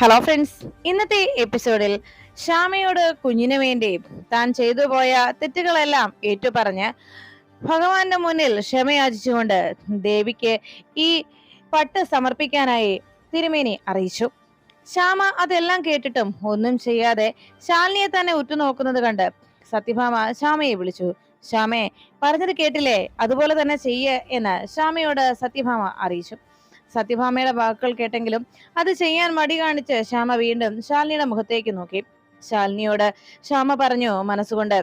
Hello friends ഇന്നത്തെ എപ്പിസോഡിൽ ശ്യാമയോട് കുഞ്ഞിനു വേണ്ടി താൻ ചെയ്തു പോയ തെറ്റുകളെല്ലാം ഏറ്റുപറഞ്ഞ് ഭഗവാന്റെ മുന്നിൽ ക്ഷമയാചിച്ചുകൊണ്ട് ദേവിക്ക് ഈ പട്ട് സമർപ്പിക്കാനായി തിരുമേനി അറിയിച്ചു. ശ്യാമ അതെല്ലാം കേട്ടിട്ടും ഒന്നും ചെയ്യാതെ ശാലിനിയെ തന്നെ ഉറ്റുനോക്കുന്നത് കണ്ട് സത്യഭാമ ശ്യാമയെ വിളിച്ചു. ശ്യാമയെ പറഞ്ഞത് കേട്ടില്ലേ? അതുപോലെ തന്നെ ചെയ്യേ എന്ന് ശ്യാമയോട് സത്യഭാമ അറിയിച്ചു. സത്യഭാമയുടെ വാക്കുകൾ കേട്ടെങ്കിലും അത് ചെയ്യാൻ മടി കാണിച്ച് ശ്യാമ വീണ്ടും ശാലിനിയുടെ മുഖത്തേക്ക് നോക്കി. ശാലിനിയോട് ശ്യാമ പറഞ്ഞു മനസ്സുകൊണ്ട്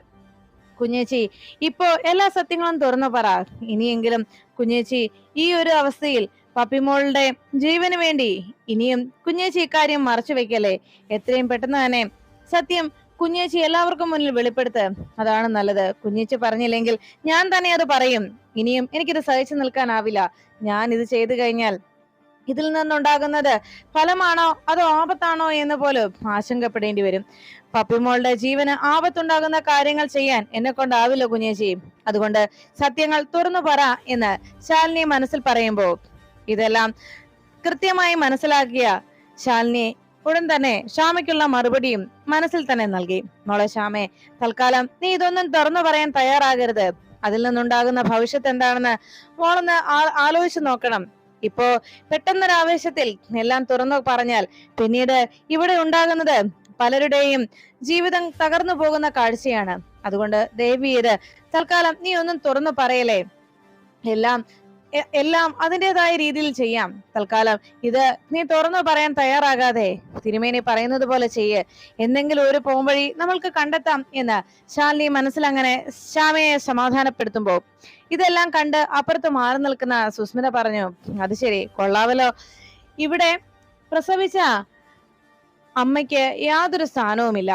കുഞ്ഞേച്ചി ഇപ്പോ എല്ലാ സത്യങ്ങളും തുറന്നു പറ. ഇനിയെങ്കിലും കുഞ്ഞേച്ചി ഈ ഒരു അവസ്ഥയിൽ പപ്പിമോളുടെ ജീവന് വേണ്ടി ഇനിയും കുഞ്ഞേച്ചി ഇക്കാര്യം മറച്ചു വെക്കല്ലേ? എത്രയും പെട്ടെന്ന് തന്നെ സത്യം കുഞ്ഞേച്ചി എല്ലാവർക്കും മുന്നിൽ വെളിപ്പെടുത്ത്. അതാണ് നല്ലത്. കുഞ്ഞേച്ചി പറഞ്ഞില്ലെങ്കിൽ ഞാൻ തന്നെ അത് പറയും. ഇനിയും എനിക്കിത് സഹിച്ചു നിൽക്കാനാവില്ല. ഞാൻ ഇത് ചെയ്തു കഴിഞ്ഞാൽ ഇതിൽ നിന്നുണ്ടാകുന്നത് ഫലമാണോ അതോ ആപത്താണോ എന്ന് പോലും ആശങ്കപ്പെടേണ്ടി വരും. പപ്പിമോളുടെ ജീവന് ആപത്തുണ്ടാകുന്ന കാര്യങ്ങൾ ചെയ്യാൻ എന്നെ കൊണ്ടാവില്ല കുഞ്ഞേച്ചി. അതുകൊണ്ട് സത്യങ്ങൾ തുറന്നു പറ എന്ന് ശാലിനി മനസ്സിൽ പറയുമ്പോൾ ഇതെല്ലാം കൃത്യമായി മനസ്സിലാക്കിയ ശാലിനി ഉടൻ തന്നെ ശ്യാമയ്ക്കുള്ള മറുപടിയും മനസ്സിൽ തന്നെ നൽകി. മോളെ ശ്യാമെ തൽക്കാലം നീ ഇതൊന്നും തുറന്നു പറയാൻ തയ്യാറാകരുത്. അതിൽ നിന്നുണ്ടാകുന്ന ഭവിഷ്യത്ത് എന്താണെന്ന് മോളൊന്ന് ആലോചിച്ച് നോക്കണം. ഇപ്പോ പെട്ടെന്നൊരാവേശത്തിൽ എല്ലാം തുറന്നു പറഞ്ഞാൽ പിന്നീട് ഇവിടെ ഉണ്ടാകുന്നത് പലരുടെയും ജീവിതം തകർന്നു പോകുന്ന കാഴ്ചയാണ്. അതുകൊണ്ട് ദേവി ഇത് തൽക്കാലം നീ ഒന്നും തുറന്നു പറയലേ എല്ലാം എല്ലാം അതിന്റെതായ രീതിയിൽ ചെയ്യാം. തൽക്കാലം ഇത് നീ തുറന്നു പറയാൻ തയ്യാറാകാതെ തിരുമേനി പറയുന്നത് പോലെ ചെയ്യ്. എന്തെങ്കിലും ഒരു പോംവഴി നമ്മൾക്ക് കണ്ടെത്താം എന്ന് ശാലിനി മനസ്സിലങ്ങനെ ശ്യാമയെ സമാധാനപ്പെടുത്തുമ്പോ ഇതെല്ലാം കണ്ട് അപ്പുറത്ത് മാറി നിൽക്കുന്ന സുസ്മിത പറഞ്ഞു അത് ശരി കൊള്ളാവല്ലോ. ഇവിടെ പ്രസവിച്ച അമ്മയ്ക്ക് യാതൊരു സ്ഥാനവുമില്ല.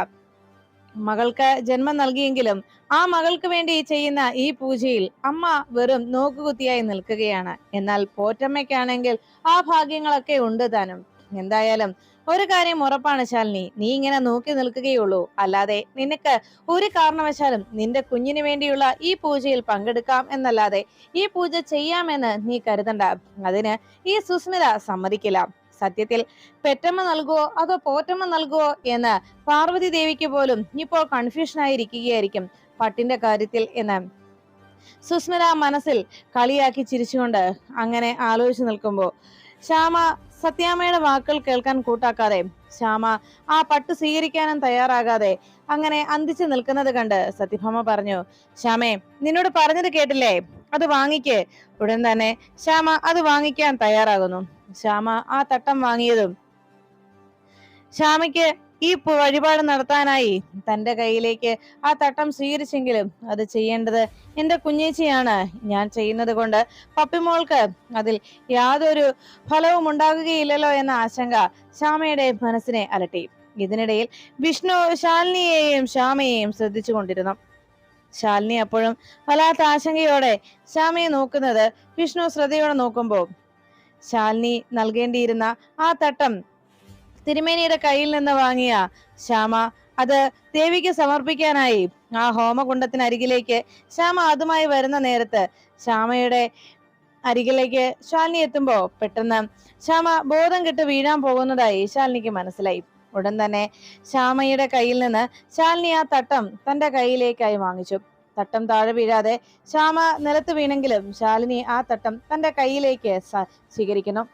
മകൾക്ക് ജന്മം നൽകിയെങ്കിലും ആ മകൾക്ക് വേണ്ടി ചെയ്യുന്ന ഈ പൂജയിൽ അമ്മ വെറും നോക്കുകുത്തിയായി നിൽക്കുകയാണ്. എന്നാൽ പോറ്റമ്മയ്ക്കാണെങ്കിൽ ആ ഭാഗ്യങ്ങളൊക്കെ ഉണ്ട് താനും. എന്തായാലും ഒരു കാര്യം ഉറപ്പാണ് ശാലിനി. നീ ഇങ്ങനെ നോക്കി നിൽക്കുകയുള്ളൂ. അല്ലാതെ നിനക്ക് ഒരു കാരണവശാലും നിന്റെ കുഞ്ഞിനു വേണ്ടിയുള്ള ഈ പൂജയിൽ പങ്കെടുക്കാം എന്നല്ലാതെ ഈ പൂജ ചെയ്യാമെന്ന് നീ കരുതണ്ട. അതിന് ഈ സുസ്മിത സമ്മതിക്കില്ല. സത്യത്തിൽ പെറ്റമ്മ നൽകുവോ അതോ പോറ്റമ്മ നൽകുവോ എന്ന് പാർവതി ദേവിക്ക് പോലും ഇപ്പോൾ കൺഫ്യൂഷൻ ആയിരിക്കുകയായിരിക്കും പട്ടിന്റെ കാര്യത്തിൽ എന്ന്. സുസ്മിത മനസ്സിൽ കളിയാക്കി ചിരിച്ചുകൊണ്ട് അങ്ങനെ ആലോചിച്ചു നിൽക്കുമ്പോൾ ശ്യാമ സത്യാമ്മയുടെ വാക്കുകൾ കേൾക്കാൻ കൂട്ടാക്കാതെ ശ്യാമ ആ പട്ട് സ്വീകരിക്കാനും തയ്യാറാകാതെ അങ്ങനെ അന്തിച്ചു നിൽക്കുന്നത് കണ്ട് സത്യഭാമ പറഞ്ഞു ശ്യാമേ നിന്നോട് പറഞ്ഞത് കേട്ടില്ലേ? അത് വാങ്ങിക്ക്. ഉടൻ തന്നെ ശ്യാമ അത് വാങ്ങിക്കാൻ തയ്യാറാകുന്നു. ശ്യാമ ആ തട്ടം വാങ്ങിയതും ശ്യാമയ്ക്ക് ഈ വഴിപാട് നടത്താനായി തന്റെ കയ്യിലേക്ക് ആ തട്ടം സ്വീകരിച്ചെങ്കിലും അത് ചെയ്യേണ്ടത് എന്റെ കുഞ്ഞേച്ചിയാണ്. ഞാൻ ചെയ്യുന്നത് കൊണ്ട് പപ്പിമോൾക്ക് അതിൽ യാതൊരു ഫലവും ഉണ്ടാകുകയില്ലല്ലോ എന്ന ആശങ്ക ശ്യാമയുടെ മനസ്സിനെ അലട്ടി. ഇതിനിടയിൽ വിഷ്ണു ശാലിനിയെയും ശ്യാമയെയും ശ്രദ്ധിച്ചു കൊണ്ടിരുന്നു ശാലിനി അപ്പോഴും വല്ലാത്ത ആശങ്കയോടെ ശ്യാമയെ നോക്കുന്നത് വിഷ്ണു ശ്രദ്ധയോടെ നോക്കുമ്പോൾ ശാലിനി നൽകേണ്ടിയിരുന്ന ആ തട്ടം തിരുമേനിയുടെ കയ്യിൽ നിന്ന് വാങ്ങിയ ശ്യാമ. അത് ദേവിക്ക് സമർപ്പിക്കാനായി ആ ഹോമകുണ്ടത്തിനരികിലേക്ക് ശ്യാമ അതുമായി വരുന്ന നേരത്ത് ശ്യാമയുടെ അരികിലേക്ക് ശാലിനി എത്തുമ്പോ പെട്ടെന്ന് ശ്യാമ ബോധം കെട്ട് വീഴാൻ പോകുന്നതായി ശാലിനിക്ക് മനസ്സിലായി. ഉടൻ തന്നെ ശ്യാമയുടെ കയ്യിൽ നിന്ന് ശാലിനി ആ തട്ടം തന്റെ കയ്യിലേക്കായി വാങ്ങിച്ചു. തട്ടം താഴെ വീഴാതെ ശ്യാമ നിലത്ത് വീണെങ്കിലും ശാലിനി ആ തട്ടം തന്റെ കയ്യിലേക്ക് സ്വീകരിക്കുന്നു.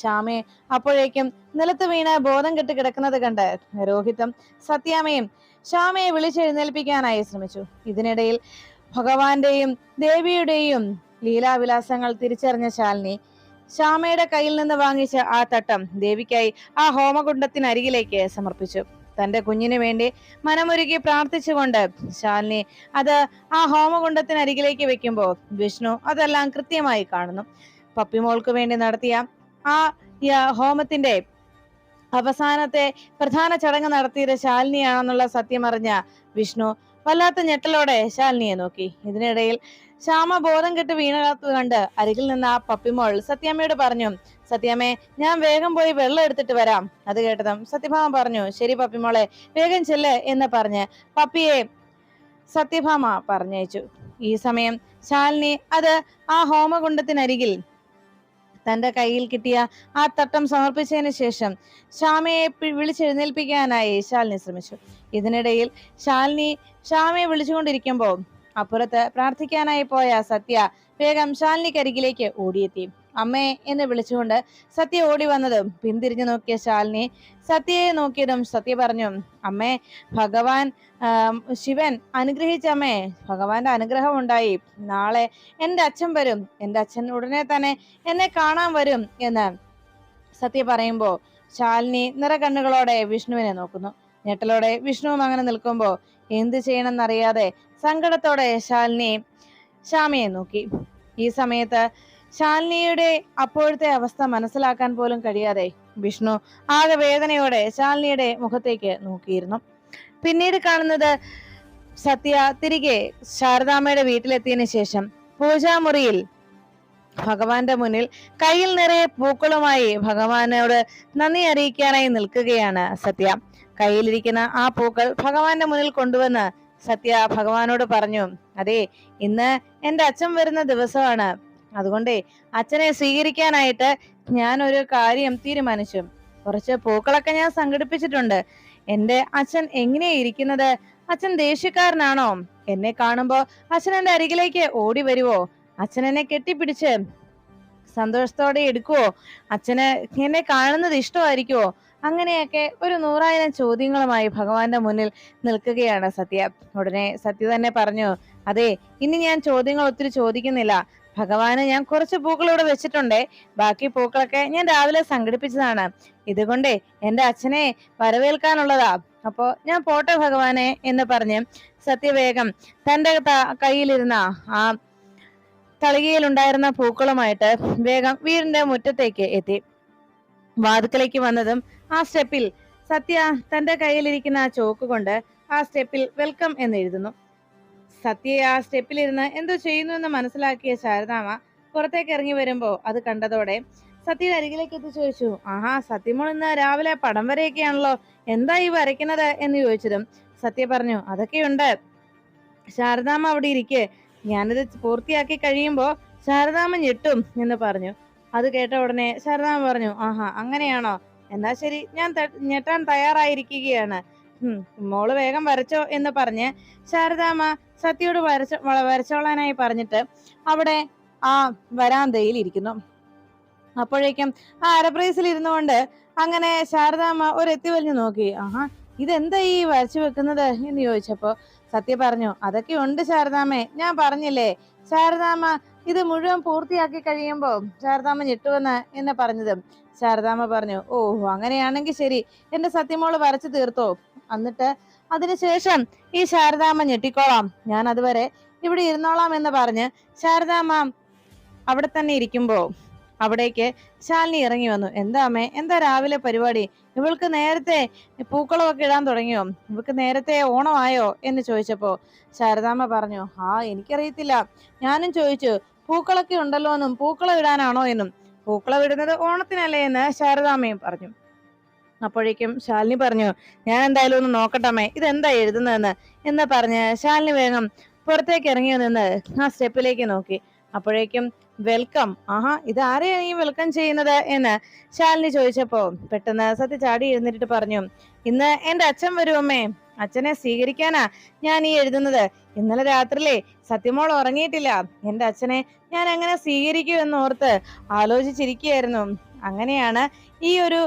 ശ്യാമയെ അപ്പോഴേക്കും നിലത്ത് വീണ് ബോധം കെട്ട് കിടക്കുന്നത് കണ്ട് രോഹിതം സത്യാമയും ശ്യാമയെ വിളിച്ചെഴുന്നേൽപ്പിക്കാനായി ശ്രമിച്ചു. ഇതിനിടയിൽ ഭഗവാന്റെയും ദേവിയുടെയും ലീലാവിലാസങ്ങൾ തിരിച്ചറിഞ്ഞ ശാലിനി ശ്യാമയുടെ കയ്യിൽ നിന്ന് വാങ്ങിച്ച ആ തട്ടം ദേവിക്കായി ആ ഹോമകുണ്ടത്തിനരികിലേക്ക് സമർപ്പിച്ചു. തന്റെ കുഞ്ഞിനു വേണ്ടി മനമൊരുക്കി പ്രാർത്ഥിച്ചുകൊണ്ട് ശാലിനി അത് ആ ഹോമകുണ്ടത്തിനരികിലേക്ക് വെക്കുമ്പോൾ വിഷ്ണു അതെല്ലാം കൃത്യമായി കാണുന്നു. പപ്പിമോൾക്ക് വേണ്ടി നടത്തിയ ആ ഹോമത്തിന്റെ അവസാനത്തെ പ്രധാന ചടങ്ങ് നടത്തിയത് ശാലിനിയാണെന്നുള്ള സത്യം അറിഞ്ഞ വിഷ്ണു. വല്ലാത്ത ഞെട്ടലോടെ ശാലിനിയെ നോക്കി. ഇതിനിടയിൽ ശ്യാമ ബോധം കെട്ട് വീണകാത്തത് കണ്ട് അരികിൽ നിന്ന് ആ പപ്പിമോൾ സത്യാമ്മയോട് പറഞ്ഞു സത്യാമ്മേ ഞാൻ വേഗം പോയി വെള്ളം എടുത്തിട്ട് വരാം. അത് കേട്ടതും സത്യഭാമ പറഞ്ഞു ശരി പപ്പിമോളെ വേഗം ചെല്ല് എന്ന് പറഞ്ഞ് പപ്പിയെ സത്യഭാമ പറഞ്ഞയച്ചു. ഈ സമയം ശാലിനി അത് ആ ഹോമകുണ്ടത്തിനരികിൽ തന്റെ കയ്യിൽ കിട്ടിയ ആ തട്ടം സമർപ്പിച്ചതിന് ശേഷം ശ്യാമയെ വിളിച്ചെഴുന്നേൽപ്പിക്കാനായി ശാലിനി ശ്രമിച്ചു. ഇതിനിടയിൽ ശാലിനി ശ്യാമയെ വിളിച്ചുകൊണ്ടിരിക്കുമ്പോൾ അപ്പുറത്ത് പ്രാർത്ഥിക്കാനായി പോയ സത്യ വേഗം ശാലിനിക്കരികിലേക്ക് ഓടിയെത്തി. അമ്മേ എന്ന് വിളിച്ചുകൊണ്ട് സത്യ ഓടി വന്നതും പിന്തിരിഞ്ഞു നോക്കിയ ശാലിനി സത്യയെ നോക്കിയതും സത്യ പറഞ്ഞു അമ്മേ ഭഗവാൻ ശിവൻ അനുഗ്രഹിച്ച അമ്മേ ഭഗവാന്റെ അനുഗ്രഹം ഉണ്ടായി. നാളെ എന്റെ അച്ഛൻ വരും. എന്റെ അച്ഛൻ ഉടനെ തന്നെ എന്നെ കാണാൻ വരും എന്ന് സത്യ പറയുമ്പോൾ ശാലിനി നിറകണ്ണുകളോടെ വിഷ്ണുവിനെ നോക്കുന്നു. ഞെട്ടലോടെ വിഷ്ണുവും അങ്ങനെ നിൽക്കുമ്പോൾ എന്ത് ചെയ്യണമെന്നറിയാതെ സങ്കടത്തോടെ ശാലിനി ശ്യാമയെ നോക്കി. ഈ സമയത്ത് ശാലിനിയുടെ അപ്പോഴത്തെ അവസ്ഥ മനസ്സിലാക്കാൻ പോലും കഴിയാതെ വിഷ്ണു ആകെ വേദനയോടെ ശാലിനിയുടെ മുഖത്തേക്ക് നോക്കിയിരുന്നു. പിന്നീട് കാണുന്നത് സത്യ തിരികെ ശാരദാമ്മയുടെ വീട്ടിലെത്തിയതിനു ശേഷം പൂജാമുറിയിൽ ഭഗവാന്റെ മുന്നിൽ കയ്യിൽ നിറയെ പൂക്കളുമായി ഭഗവാനോട് നന്ദി അറിയിക്കാനായി നിൽക്കുകയാണ് സത്യ. കയ്യിലിരിക്കുന്ന ആ പൂക്കൾ ഭഗവാന്റെ മുന്നിൽ കൊണ്ടുവന്ന് സത്യ ഭഗവാനോട് പറഞ്ഞു അതെ ഇന്ന് എന്റെ അച്ഛൻ വരുന്ന ദിവസമാണ്. അതുകൊണ്ട് അച്ഛനെ സ്വീകരിക്കാനായിട്ട് ഞാൻ ഒരു കാര്യം തീരുമാനിച്ചു. കുറച്ച് പൂക്കളൊക്കെ ഞാൻ സംഘടിപ്പിച്ചിട്ടുണ്ട്. എന്റെ അച്ഛൻ എങ്ങനെയാ ഇരിക്കുന്നത്? അച്ഛൻ ദേഷ്യക്കാരനാണോ? എന്നെ കാണുമ്പോ അച്ഛൻ എന്റെ അരികിലേക്ക് ഓടി വരുവോ? അച്ഛൻ എന്നെ കെട്ടിപ്പിടിച്ച് സന്തോഷത്തോടെ എടുക്കുവോ? അച്ഛന് എന്നെ കാണുന്നത് ഇഷ്ടമായിരിക്കുവോ? അങ്ങനെയൊക്കെ ഒരു നൂറായിരം ചോദ്യങ്ങളുമായി ഭഗവാന്റെ മുന്നിൽ നിൽക്കുകയാണ് സത്യ. ഉടനെ സത്യ തന്നെ പറഞ്ഞു അതെ ഇനി ഞാൻ ചോദ്യങ്ങൾ ഒത്തിരി ചോദിക്കുന്നില്ല. ഭഗവാന് ഞാൻ കുറച്ച് പൂക്കൾ ഇവിടെ വെച്ചിട്ടുണ്ട്. ബാക്കി പൂക്കളൊക്കെ ഞാൻ രാവിലെ സംഘടിപ്പിച്ചതാണ്. ഇതുകൊണ്ട് എന്റെ അച്ഛനെ വരവേൽക്കാനുള്ളതാ. അപ്പോ ഞാൻ പോട്ടെ ഭഗവാനെ എന്ന് പറഞ്ഞ് സത്യവേഗം തന്റെ കയ്യിലിരുന്ന ആ തളികയിലുണ്ടായിരുന്ന പൂക്കളുമായിട്ട് വേഗം വീടിന്റെ മുറ്റത്തേക്ക് എത്തി. വാതുക്കലേക്ക് വന്നതും ആ സ്റ്റെപ്പിൽ സത്യ തന്റെ കയ്യിലിരിക്കുന്ന ആ ചോക്ക് കൊണ്ട് ആ സ്റ്റെപ്പിൽ വെൽക്കം എന്ന് എഴുതുന്നു. സത്യയെ ആ സ്റ്റെപ്പിലിരുന്ന് എന്തോ ചെയ്യുന്നു എന്ന് മനസ്സിലാക്കിയ ശാരദാമ്മ പുറത്തേക്ക് ഇറങ്ങി വരുമ്പോ അത് കണ്ടതോടെ സത്യയുടെ അരികിലേക്ക് എത്തി ചോദിച്ചു ആഹാ സത്യമോൾ ഇന്ന് രാവിലെ പടം വരെയൊക്കെയാണല്ലോ. എന്താ ഈ വരയ്ക്കുന്നത്? എന്ന് ചോദിച്ചതും സത്യ പറഞ്ഞു അതൊക്കെയുണ്ട്. ശാരദാമ്മ അവിടെ ഇരിക്കെ. ഞാനിത് പൂർത്തിയാക്കി കഴിയുമ്പോ ശാരദാമ്മ ഞെട്ടും എന്ന് പറഞ്ഞു. അത് കേട്ട ഉടനെ ശാരദാമ്മ പറഞ്ഞു ആഹാ അങ്ങനെയാണോ? എന്നാ ശരി ഞാൻ ഞെട്ടാൻ തയ്യാറായിരിക്കുകയാണ്. മോൾ വേഗം വരച്ചോ എന്ന് പറഞ്ഞ് ശാരദാമ്മ സത്യയോട് വരച്ച വരച്ചോളാനായി പറഞ്ഞിട്ട് അവിടെ ആ വരാന്തയിൽ ഇരിക്കുന്നു. അപ്പോഴേക്കും ആ അരപ്രൈസിൽ ഇരുന്നുകൊണ്ട് അങ്ങനെ ശാരദാമ്മ ഒരു എത്തി വലിഞ്ഞു നോക്കി. ആഹാ ഇതെന്താ ഈ വരച്ചു വെക്കുന്നത്? എന്ന് ചോദിച്ചപ്പോ സത്യ പറഞ്ഞു അതൊക്കെ ഉണ്ട് ശാരദാമ്മേ ഞാൻ പറഞ്ഞില്ലേ ശാരദാമ്മ ഇത് മുഴുവൻ പൂർത്തിയാക്കി കഴിയുമ്പോ ശാരദാമ്മ ഞെട്ടുവെന്ന് എന്ന് പറഞ്ഞത്. ശാരദാമ്മ പറഞ്ഞു ഓ അങ്ങനെയാണെങ്കിൽ ശരി എന്റെ സത്യമോൾ വരച്ചു തീർത്തോ. എന്നിട്ട് അതിനുശേഷം ഈ ശാരദാമ്മ ഞെട്ടിക്കോളാം. ഞാൻ അതുവരെ ഇവിടെ ഇരുന്നോളാം എന്ന് പറഞ്ഞ് ശാരദാമ്മ അവിടെ തന്നെ ഇരിക്കുമ്പോ അവിടേക്ക് ശാലിനി ഇറങ്ങി വന്നു. എന്താ അമ്മേ? എന്താ രാവിലെ പരിപാടി? ഇവൾക്ക് നേരത്തെ പൂക്കളമൊക്കെ ഇടാൻ തുടങ്ങിയോ? ഇവൾക്ക് നേരത്തെ ഓണമായോ? എന്ന് ചോദിച്ചപ്പോ ശാരദാമ്മ പറഞ്ഞു ആ എനിക്കറിയത്തില്ല. ഞാനും ചോദിച്ചു പൂക്കളൊക്കെ ഉണ്ടല്ലോ എന്നും പൂക്കളം ഇടാനാണോ എന്നും. പൂക്കളം ഇടുന്നത് ഓണത്തിനല്ലേ എന്ന് ശാരദാമ്മയും പറഞ്ഞു. അപ്പോഴേക്കും ശാലിനി പറഞ്ഞു ഞാൻ എന്തായാലും ഒന്ന് നോക്കട്ടമ്മേ ഇതെന്താ എഴുതുന്നതെന്ന്? എന്ന് പറഞ്ഞ് ശാലിനി വേഗം പുറത്തേക്ക് ഇറങ്ങി നിന്ന് ആ സ്റ്റെപ്പിലേക്ക് നോക്കി. അപ്പോഴേക്കും വെൽക്കം. ആഹാ ഇത് ആരെയാണ് ഈ വെൽക്കം ചെയ്യുന്നത്? എന്ന് ശാലിനി ചോദിച്ചപ്പോ പെട്ടെന്ന് സത്യ ചാടി എഴുന്നേറ്റിട്ട് പറഞ്ഞു ഇന്ന് എന്റെ അച്ഛൻ വരുമമ്മേ അച്ഛനെ സ്വീകരിക്കാനാ ഞാൻ ഈ എഴുതുന്നത്. ഇന്നലെ രാത്രിയിലെ സത്യമോൾ ഉറങ്ങിയിട്ടില്ല. എന്റെ അച്ഛനെ ഞാൻ എങ്ങനെ സ്വീകരിക്കൂ എന്നോർത്ത് ആലോചിച്ചിരിക്കുകയായിരുന്നു. അങ്ങനെയാണ് ഈ ഒരു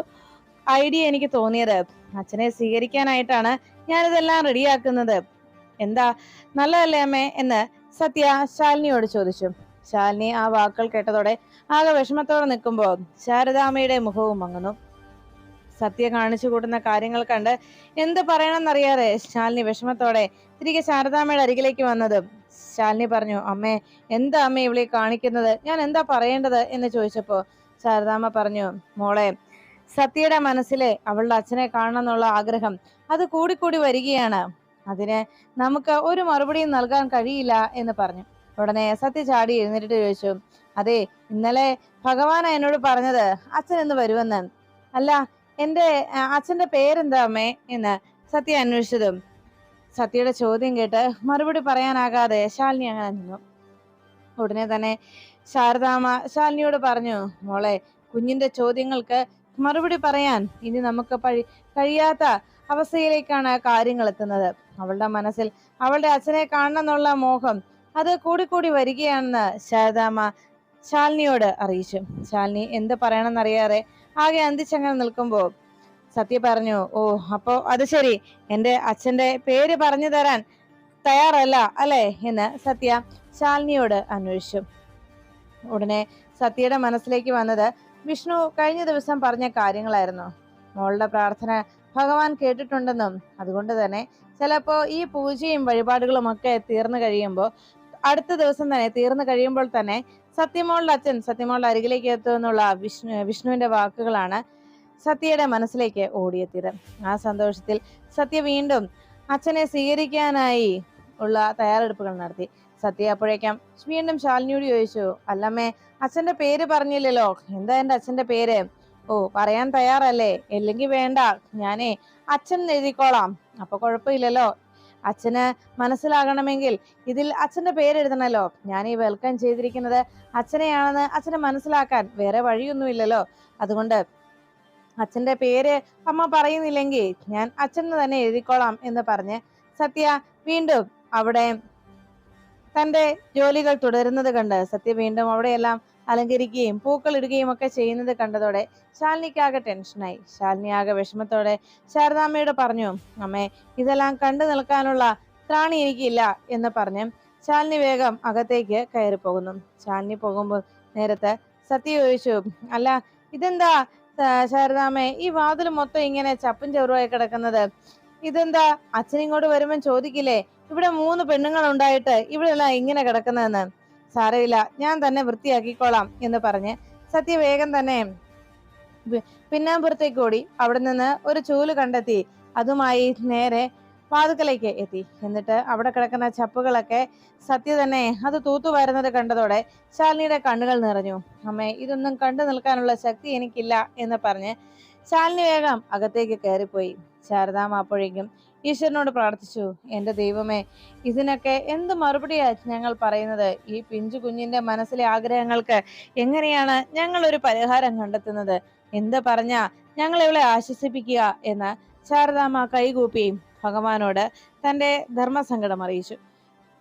ഐഡിയ എനിക്ക് തോന്നിയത്. അച്ഛനെ സ്വീകരിക്കാനായിട്ടാണ് ഞാനിതെല്ലാം റെഡിയാക്കുന്നത്. എന്താ നല്ലതല്ലേ അമ്മേ? എന്ന് സത്യ ശാലിനിയോട് ചോദിച്ചു. ശാലിനി ആ വാക്കുകൾ കേട്ടതോടെ ആകെ വിഷമത്തോടെ നിൽക്കുമ്പോൾ ശാരദാമ്മയുടെ മുഖവും മങ്ങുന്നു. സത്യ കാണിച്ചു കൂട്ടുന്ന കാര്യങ്ങൾ കണ്ട് എന്ത് പറയണമെന്നറിയാതെ ശാലിനി വിഷമത്തോടെ തിരികെ ശാരദാമ്മയുടെ അരികിലേക്ക് വന്നത്. ശാലിനി പറഞ്ഞു അമ്മേ എന്താ അമ്മ ഇവളെ കാണിക്കുന്നത്? ഞാൻ എന്താ പറയേണ്ടത്? എന്ന് ചോദിച്ചപ്പോ ശാരദാമ്മ പറഞ്ഞു മോളെ സത്യയുടെ മനസ്സിലെ അവളുടെ അച്ഛനെ കാണണം എന്നുള്ള ആഗ്രഹം അത് കൂടിക്കൂടി വരികയാണ്. അതിന് നമുക്ക് ഒരു മറുപടിയും നൽകാൻ കഴിയില്ല എന്ന് പറഞ്ഞു. ഉടനെ സത്യ ചാടി എഴുന്നേറ്റ് ചോദിച്ചു അതെ ഇന്നലെ ഭഗവാനാ എന്നോട് പറഞ്ഞത് അച്ഛൻ എന്ന് വരുമെന്ന്. അല്ല എന്റെ അച്ഛന്റെ പേരെന്താ അമ്മേ? എന്ന് സത്യ അന്വേഷിച്ചതും സത്യയുടെ ചോദ്യം കേട്ട് മറുപടി പറയാനാകാതെ ശാലിനി അങ്ങനെ നിന്നു. ഉടനെ തന്നെ ശാരദാമ്മ ശാലിനിയോട് പറഞ്ഞു മോളെ കുഞ്ഞിന്റെ ചോദ്യങ്ങൾക്ക് മറുപടി പറയാൻ ഇനി നമുക്ക് പഴി കഴിയാത്ത അവസ്ഥയിലേക്കാണ് കാര്യങ്ങൾ എത്തുന്നത്. അവളുടെ മനസ്സിൽ അവളുടെ അച്ഛനെ കാണണമെന്നുള്ള മോഹം അത് കൂടിക്കൂടി വരികയാണെന്ന് ശാരദാമ്മ ശാലിനിയോട് അറിയിച്ചു. ശാലിനി എന്ത് പറയണമെന്നറിയാതെ ആകെ അന്തിച്ചങ്ങനെ നിൽക്കുമ്പോൾ സത്യ പറഞ്ഞു ഓ അപ്പോ അത് ശരി. എന്റെ അച്ഛന്റെ പേര് പറഞ്ഞു തരാൻ തയ്യാറല്ല അല്ലേ? എന്ന് സത്യ ശാലിനിയോട് അന്വേഷിച്ചു. ഉടനെ സത്യയുടെ മനസ്സിലേക്ക് വന്നത് വിഷ്ണു കഴിഞ്ഞ ദിവസം പറഞ്ഞ കാര്യങ്ങളായിരുന്നു. മോളുടെ പ്രാർത്ഥന ഭഗവാൻ കേട്ടിട്ടുണ്ടെന്നും അതുകൊണ്ട് തന്നെ ചിലപ്പോൾ ഈ പൂജയും വഴിപാടുകളും ഒക്കെ തീർന്നു കഴിയുമ്പോൾ അടുത്ത ദിവസം തന്നെ തീർന്നു കഴിയുമ്പോൾ തന്നെ സത്യമോളുടെ അച്ഛൻ സത്യമോളുടെ അരികിലേക്ക് എത്തുമെന്നുള്ള വിഷ്ണു വിഷ്ണുവിന്റെ വാക്കുകളാണ് സത്യയുടെ മനസ്സിലേക്ക് ഓടിയെത്തിയത്. ആ സന്തോഷത്തിൽ സത്യ വീണ്ടും അച്ഛനെ സ്വീകരിക്കാനായി ഉള്ള തയ്യാറെടുപ്പുകൾ നടത്തി. സത്യ അപ്പോഴേക്കും വീണ്ടും ശാലിനിയോട് ചോദിച്ചു അല്ലമ്മേ അച്ഛന്റെ പേര് പറഞ്ഞില്ലല്ലോ. എന്താ എന്റെ അച്ഛന്റെ പേര്? ഓ പറയാൻ തയ്യാറല്ലേ. അല്ലെങ്കിൽ വേണ്ട. ഞാനേ അച്ഛൻ എഴുതിക്കോളാം. അപ്പൊ കുഴപ്പമില്ലല്ലോ. അച്ഛന് മനസ്സിലാകണമെങ്കിൽ ഇതിൽ അച്ഛന്റെ പേര് എഴുതണല്ലോ. ഞാൻ ഈ വെൽക്കം ചെയ്തിരിക്കുന്നത് അച്ഛനെയാണെന്ന് അച്ഛനെ മനസ്സിലാക്കാൻ വേറെ വഴിയൊന്നുമില്ലല്ലോ. അതുകൊണ്ട് അച്ഛന്റെ പേര് അമ്മ പറയുന്നില്ലെങ്കിൽ ഞാൻ അച്ഛന് തന്നെ എഴുതിക്കോളാം എന്ന് പറഞ്ഞ് സത്യ വീണ്ടും അവിടെ തന്റെ ജോലികൾ തുടരുന്നത് കണ്ട് സത്യ വീണ്ടും അവിടെയെല്ലാം അലങ്കരിക്കുകയും പൂക്കൾ ഇടുകയും ഒക്കെ ചെയ്യുന്നത് കണ്ടതോടെ ശാലിനിക്കാകെ ടെൻഷനായി. ശാലിനി ആകെ വിഷമത്തോടെ ശാരദാമ്മയോട് പറഞ്ഞു അമ്മേ ഇതെല്ലാം കണ്ടു നിൽക്കാനുള്ള ത്രാണി എനിക്കില്ല എന്ന് പറഞ്ഞ് ശാലിനി വേഗം അകത്തേക്ക് കയറി പോകുന്നു. ശാലിനി പോകുമ്പോൾ നേരത്തെ സത്യ ചോദിച്ചു അല്ല ഇതെന്താ ശാരദാമ്മ ഈ വാതിൽ മൊത്തം ഇങ്ങനെ ചപ്പും ചെറുവായി കിടക്കുന്നത്? ഇതെന്താ അച്ഛൻ ഇങ്ങോട്ട് ചോദിക്കില്ലേ? ഇവിടെ മൂന്ന് പെണ്ണുങ്ങൾ ഉണ്ടായിട്ട് ഇവിടെ എല്ലാം ഇങ്ങനെ കിടക്കുന്നതെന്ന്. സാരമില്ല ഞാൻ തന്നെ വൃത്തിയാക്കിക്കോളാം എന്ന് പറഞ്ഞ് സത്യ വേഗം തന്നെ പിന്നാമ്പുറത്തേക്ക് ഓടി. അവിടെ നിന്ന് ഒരു ചൂൽ കണ്ടെത്തി. അതുമായി നേരെ വാതുക്കലേക്ക് എത്തി. എന്നിട്ട് അവിടെ കിടക്കുന്ന ചപ്പുകളൊക്കെ സത്യ തന്നെ അത് തൂത്തു വരുന്നത് കണ്ടതോടെ ശാലിനിയുടെ കണ്ണുകൾ നിറഞ്ഞു. അമ്മേ ഇതൊന്നും കണ്ടു നിൽക്കാനുള്ള ശക്തി എനിക്കില്ല എന്ന് പറഞ്ഞ് ശാലിനി വേഗം അകത്തേക്ക് കയറിപ്പോയി. ശാരദാമ്മ അപ്പോഴേക്കും ഈശ്വരനോട് പ്രാർത്ഥിച്ചു. എന്റെ ദൈവമേ ഇതിനൊക്കെ എന്ത് മറുപടിയാ ഞങ്ങൾ പറയുന്നത്? ഈ പിഞ്ചു കുഞ്ഞിന്റെ മനസ്സിലെ ആഗ്രഹങ്ങൾക്ക് എങ്ങനെയാണ് ഞങ്ങൾ ഒരു പരിഹാരം കണ്ടെത്തുന്നത്? എന്ത് പറഞ്ഞാ ഞങ്ങൾ ഇവളെ ആശ്വസിപ്പിക്കുക? എന്ന് ശാരദാമ്മ കൈകൂപ്പി ഭഗവാനോട് തന്റെ ധർമ്മസങ്കടം അറിയിച്ചു.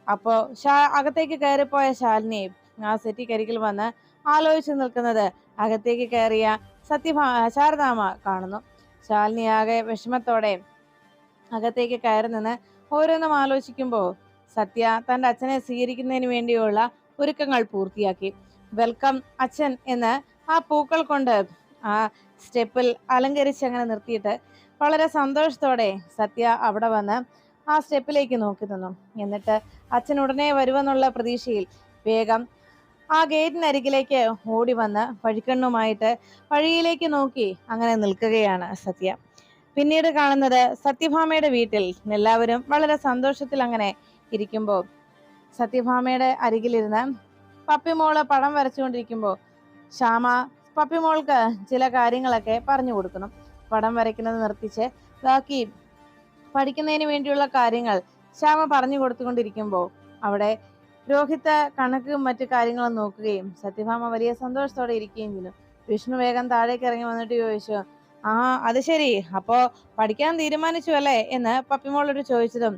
അപ്പോൾ ശാ അകത്തേക്ക് കയറിപ്പോയ ശാലിനി ആ സെറ്റിക്കരികിൽ വന്ന് ആലോചിച്ചു നിൽക്കുന്നത് അകത്തേക്ക് കയറിയ സത്യഭാ ശാരദാമ്മ കാണുന്നു. ശാലിനി ആകെ വിഷമത്തോടെ അകത്തേക്ക് കയറി നിന്ന് ഓരോന്നും ആലോചിക്കുമ്പോൾ സത്യ തന്റെ അച്ഛനെ സ്വീകരിക്കുന്നതിന് വേണ്ടിയുള്ള ഒരുക്കങ്ങൾ പൂർത്തിയാക്കി. വെൽക്കം അച്ഛൻ എന്ന് ആ പൂക്കൾ കൊണ്ട് ആ സ്റ്റെപ്പിൽ അലങ്കരിച്ച് അങ്ങനെ നിർത്തിയിട്ട് വളരെ സന്തോഷത്തോടെ സത്യ അവിടെ വന്ന് ആ സ്റ്റെപ്പിലേക്ക് നോക്കി നിന്നു. എന്നിട്ട് അച്ഛൻ ഉടനെ വരുമെന്നുള്ള പ്രതീക്ഷയിൽ വേഗം ആ ഗേറ്റിനരികിലേക്ക് ഓടി വന്ന് വഴിക്കണ്ണുമായിട്ട് വഴിയിലേക്ക് നോക്കി അങ്ങനെ നിൽക്കുകയാണ് സത്യ. പിന്നീട് കാണുന്നത് സത്യഭാമയുടെ വീട്ടിൽ എല്ലാവരും വളരെ സന്തോഷത്തിൽ അങ്ങനെ ഇരിക്കുമ്പോൾ സത്യഭാമയുടെ അരികിലിരുന്ന് പപ്പിമോൾ പടം വരച്ചുകൊണ്ടിരിക്കുമ്പോൾ ശ്യാമ പപ്പിമോൾക്ക് ചില കാര്യങ്ങളൊക്കെ പറഞ്ഞു കൊടുക്കണം. പടം വരയ്ക്കുന്നത് നിർത്തിച്ച് ബാക്കി പഠിക്കുന്നതിന് വേണ്ടിയുള്ള കാര്യങ്ങൾ ശ്യാമ പറഞ്ഞു കൊടുത്തുകൊണ്ടിരിക്കുമ്പോൾ അവിടെ രോഹിത്ത് കണക്കും മറ്റു കാര്യങ്ങളും നോക്കുകയും സത്യഭാമ വലിയ സന്തോഷത്തോടെ ഇരിക്കുകയും ചെയ്യുന്നു. വിഷ്ണു വേഗം താഴേക്ക് ഇറങ്ങി വന്നിട്ട് ചോദിച്ചു ആ അത് ശരി. അപ്പോ പഠിക്കാൻ തീരുമാനിച്ചു അല്ലേ? എന്ന് പപ്പിമോളോട് ചോദിച്ചതും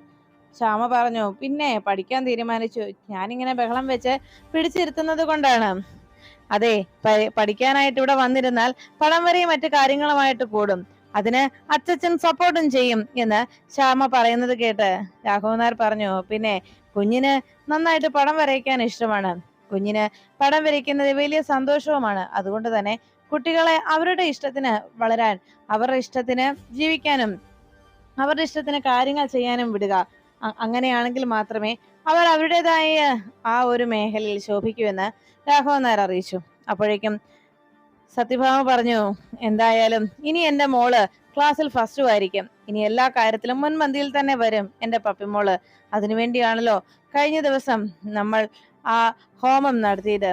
ശ്യാമ പറഞ്ഞു പിന്നെ പഠിക്കാൻ തീരുമാനിച്ചു. ഞാനിങ്ങനെ ബഹളം വെച്ച് പിടിച്ചിരുത്തുന്നത് കൊണ്ടാണ്. അതെ പഠിക്കാനായിട്ട് ഇവിടെ വന്നിരുന്നാൽ പടം വരെയും മറ്റു കാര്യങ്ങളുമായിട്ട് കൂടും. അതിന് അച്ചച്ചൻ സപ്പോർട്ടും ചെയ്യും എന്ന് ശ്യാമ പറയുന്നത് കേട്ട് രാഘവനാർ പറഞ്ഞു പിന്നെ കുഞ്ഞിന് നന്നായിട്ട് പടം വരയ്ക്കാൻ ഇഷ്ടമാണ്. കുഞ്ഞിന് പടം വരയ്ക്കുന്നത് വലിയ സന്തോഷവുമാണ്. അതുകൊണ്ട് തന്നെ കുട്ടികളെ അവരുടെ ഇഷ്ടത്തിന് വളരാൻ അവരുടെ ഇഷ്ടത്തിന് ജീവിക്കാനും അവരുടെ ഇഷ്ടത്തിന് കാര്യങ്ങൾ ചെയ്യാനും വിടുക. അങ്ങനെയാണെങ്കിൽ മാത്രമേ അവർ അവരുടേതായ ആ ഒരു മേഖലയിൽ ശോഭിക്കൂ രാഘവൻ നായർ അറിയിച്ചു. അപ്പോഴേക്കും സത്യഭാമ പറഞ്ഞു എന്തായാലും ഇനി എന്റെ മോൾ ക്ലാസ്സിൽ ഫസ്റ്റും ആയിരിക്കും ഇനി എല്ലാ കാര്യത്തിലും മുൻപന്തിയിൽ തന്നെ വരും എന്റെ പപ്പിമോൾ. അതിനുവേണ്ടിയാണല്ലോ കഴിഞ്ഞ ദിവസം നമ്മൾ ആ ഹോമം നടത്തിയത്.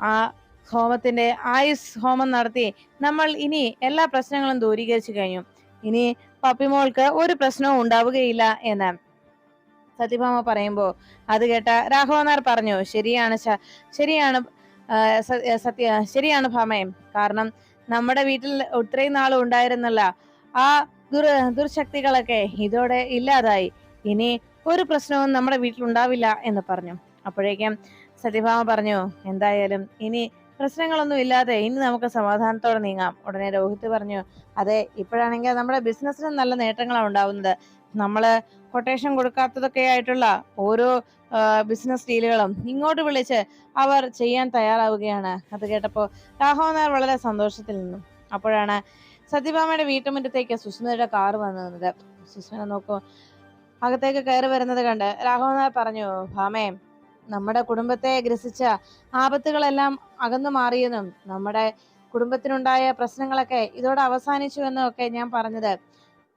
ആ ഹോമത്തിന്റെ ആയുസ് ഹോമം നടത്തി നമ്മൾ ഇനി എല്ലാ പ്രശ്നങ്ങളും ദൂരീകരിച്ചു കഴിഞ്ഞു. ഇനി പപ്പിമോൾക്ക് ഒരു പ്രശ്നവും ഉണ്ടാവുകയില്ല എന്ന്. സത്യഭാമ പറയുമ്പോ അത് കേട്ട രാഘവനാർ പറഞ്ഞു ശരിയാണ് ശരിയാണ് സത്യ ശരിയാണ് ഭാമയം കാരണം നമ്മുടെ വീട്ടിൽ ഇത്രയും നാളും ഉണ്ടായിരുന്നല്ല. ആ ദുർ ദുർശക്തികളൊക്കെ ഇതോടെ ഇല്ലാതായി. ഇനി ഒരു പ്രശ്നവും നമ്മുടെ വീട്ടിൽ ഉണ്ടാവില്ല എന്ന് പറഞ്ഞു. അപ്പോഴേക്കും സത്യഭാമ പറഞ്ഞു എന്തായാലും ഇനി പ്രശ്നങ്ങളൊന്നും ഇല്ലാതെ ഇനി നമുക്ക് സമാധാനത്തോടെ നീങ്ങാം. ഉടനെ രോഹിത് പറഞ്ഞു അതെ ഇപ്പോഴാണെങ്കിൽ നമ്മുടെ ബിസിനസ്സിനും നല്ല നേട്ടങ്ങളാണ് ഉണ്ടാവുന്നത്. നമ്മൾ കൊട്ടേഷൻ കൊടുക്കാത്തതൊക്കെ ആയിട്ടുള്ള ഓരോ ബിസിനസ് ഡീലുകളും ഇങ്ങോട്ട് വിളിച്ച് അവർ ചെയ്യാൻ തയ്യാറാവുകയാണ്. അത് കേട്ടപ്പോൾ രാഹോനാർ വളരെ സന്തോഷത്തിൽ നിന്നു. അപ്പോഴാണ് സത്യഭാമയുടെ വീട്ടുമുറ്റത്തേക്ക് സുസ്മിതയുടെ കാർ വന്നു നിന്നത്. സുസ്മിത നോക്കൂ അകത്തേക്ക് കയറി വരുന്നത് കണ്ട് രാഘവൻ പറഞ്ഞു ഭാമേ നമ്മുടെ കുടുംബത്തെ ഗ്രസിച്ച ആപത്തുകളെല്ലാം അകന്നു മാറിയെന്നും നമ്മുടെ കുടുംബത്തിനുണ്ടായ പ്രശ്നങ്ങളൊക്കെ ഇതോടെ അവസാനിച്ചു എന്നും ഒക്കെ ഞാൻ പറഞ്ഞത്.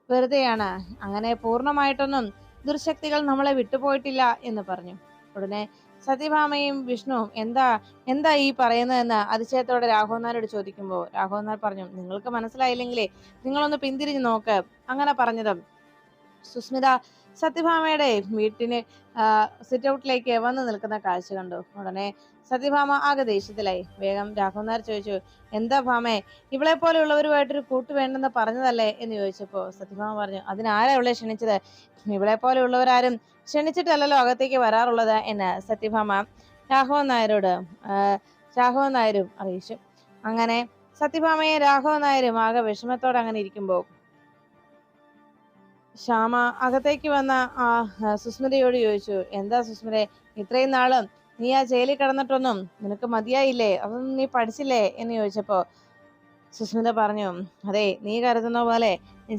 വെറുതെയാണ്. അങ്ങനെ പൂർണമായിട്ടൊന്നും ദുർശക്തികൾ നമ്മളെ വിട്ടുപോയിട്ടില്ല എന്ന് പറഞ്ഞു. ഉടനെ സത്യഭാമയും വിഷ്ണുവും എന്താ എന്താ ഈ പറയുന്നതെന്ന് അതിശയത്തോടെ രാഘവനാരോട് ചോദിക്കുമ്പോൾ രാഘവനാർ പറഞ്ഞു നിങ്ങൾക്ക് മനസ്സിലായില്ലെങ്കിലേ നിങ്ങളൊന്ന് പിന്തിരിഞ്ഞു നോക്ക്. അങ്ങനെ പറഞ്ഞതും. സുസ്മിത സത്യഭാമയുടെ വീട്ടിന് സിറ്റ് ഔട്ടിലേക്ക് വന്നു നിൽക്കുന്ന കാഴ്ച കണ്ടു. ഉടനെ സത്യഭാമ ആകെ ദേഷ്യത്തിലായി. വേഗം രാഘവൻ രാഘവനാർ ചോദിച്ചു എന്താ ഭാമേ ഇവളെ പോലെയുള്ളവരുമായിട്ടൊരു കൂട്ട് വേണ്ടെന്ന് പറഞ്ഞതല്ലേ? എന്ന് ചോദിച്ചപ്പോ സത്യഭാമ പറഞ്ഞു അതിനാരാ ഇവളെ ക്ഷണിച്ചത്? ഇവളെ പോലെയുള്ളവരാരും ക്ഷണിച്ചിട്ടല്ലല്ലോ അകത്തേക്ക് വരാറുള്ളത് എന്ന് സത്യഭാമ രാഘവൻ നായരോട് രാഘവൻ നായരും അറിയിച്ചു. അങ്ങനെ സത്യഭാമയെ രാഘവൻ നായരും ആകെ വിഷമത്തോടെ അങ്ങനെ ഇരിക്കുമ്പോൾ ശ്യാമ അകത്തേക്ക് വന്ന ആ സുസ്മിതയോട് ചോദിച്ചു എന്താ സുസ്മിതെ ഇത്രയും നാളും നീ ആ ജയിലിൽ കിടന്നിട്ടൊന്നും നിനക്ക് മതിയായില്ലേ? അതൊന്നും നീ പഠിച്ചില്ലേ? എന്ന് ചോദിച്ചപ്പോ സുസ്മിത പറഞ്ഞു അതെ നീ കരുതുന്ന പോലെ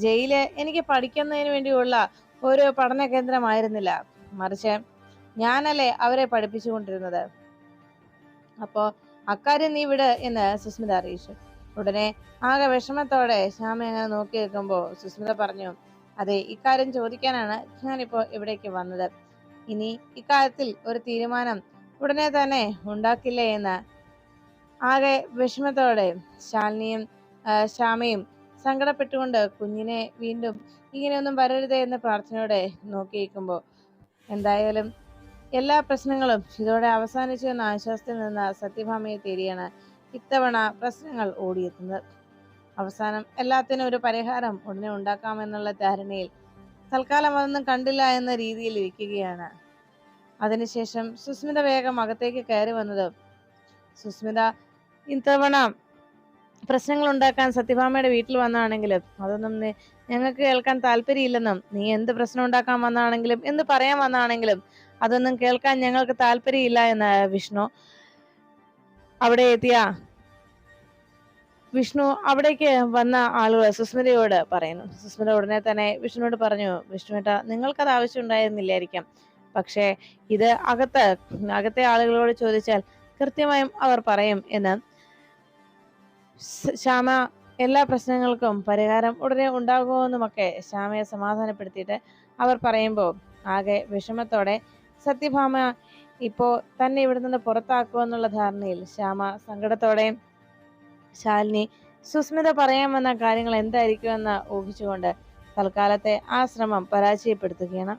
ജയിൽ എനിക്ക് പഠിക്കുന്നതിന് വേണ്ടിയുള്ള ഒരു പഠന കേന്ദ്രമായിരുന്നില്ല. മറിച്ച് ഞാനല്ലേ അവരെ പഠിപ്പിച്ചുകൊണ്ടിരുന്നത്. അപ്പോ അക്കാര്യം നീ വിട് എന്ന് സുസ്മിത അറിയിച്ചു. ഉടനെ ആകെ വിഷമത്തോടെ ശ്യാമ അങ്ങനെ നോക്കി നിൽക്കുമ്പോൾ സുസ്മിത പറഞ്ഞു അതെ ഇക്കാര്യം ചോദിക്കാനാണ് ഞാനിപ്പോ ഇവിടേക്ക് വന്നത്. ഇനി ഇക്കാര്യത്തിൽ ഒരു തീരുമാനം ഉടനെ തന്നെ ഉണ്ടാക്കില്ലേ എന്ന്. ആകെ വിഷമത്തോടെ ശാലിനിയും ശ്യാമയും സങ്കടപ്പെട്ടുകൊണ്ട് കുഞ്ഞിനെ വീണ്ടും ഇങ്ങനെയൊന്നും വരരുതേ എന്ന പ്രാർത്ഥനയോടെ നോക്കിയിരിക്കുമ്പോൾ എന്തായാലും എല്ലാ പ്രശ്നങ്ങളും ഇതോടെ അവസാനിച്ചു എന്ന ആശ്വാസത്തിൽ നിന്ന് സത്യഭാമയെ തേടിയാണ് ഇത്തവണ പ്രശ്നങ്ങൾ ഓടിയെത്തുന്നത്. അവസാനം എല്ലാത്തിനും ഒരു പരിഹാരം ഉടനെ ഉണ്ടാക്കാമെന്നുള്ള ധാരണയിൽ തൽക്കാലം അതൊന്നും കണ്ടില്ല എന്ന രീതിയിൽ ഇരിക്കുകയാണ്. അതിനുശേഷം സുസ്മിത വേഗം അകത്തേക്ക് കയറി വന്നത് സുസ്മിത ഇത്തവണ പ്രശ്നങ്ങൾ ഉണ്ടാക്കാൻ സത്യഭാമയുടെ വീട്ടിൽ വന്നാണെങ്കിലും അതൊന്നും ഞങ്ങൾക്ക് കേൾക്കാൻ താല്പര്യമില്ലെന്നും നീ എന്ത് പ്രശ്നം ഉണ്ടാക്കാൻ വന്നാണെങ്കിലും എന്ത് പറയാൻ വന്നാണെങ്കിലും അതൊന്നും കേൾക്കാൻ ഞങ്ങൾക്ക് താല്പര്യമില്ല എന്ന് വിഷ്ണു അവിടെ എത്തിയ വിഷ്ണു അവിടേക്ക് വന്ന ആളുകൾ സുസ്മിതയോട് പറയുന്നു. സുസ്മിത ഉടനെ തന്നെ വിഷ്ണുവോട് പറഞ്ഞു വിഷ്ണുവേട്ട നിങ്ങൾക്കത് ആവശ്യം ഉണ്ടായിരുന്നില്ലായിരിക്കാം പക്ഷേ ഇത് അകത്ത് അകത്തെ ആളുകളോട് ചോദിച്ചാൽ കൃത്യമായും അവർ പറയും എന്ന്. ശ്യാമ എല്ലാ പ്രശ്നങ്ങൾക്കും പരിഹാരം ഉടനെ ഉണ്ടാകുമെന്നുമൊക്കെ ശ്യാമയെ സമാധാനപ്പെടുത്തിയിട്ട് അവർ പറയുമ്പോൾ ആകെ വിഷമത്തോടെ സത്യഭാമ ഇപ്പോൾ തന്നെ ഇവിടെ നിന്ന് പുറത്താക്കുമെന്നുള്ള ധാരണയിൽ ശ്യാമ സങ്കടത്തോടെ ശാലിനി സുസ്മിത പറയാൻ വന്ന കാര്യങ്ങൾ എന്തായിരിക്കുമെന്ന് ഊഹിച്ചുകൊണ്ട് തൽക്കാലത്തെ ആ ശ്രമം പരാജയപ്പെടുത്തുകയാണ്.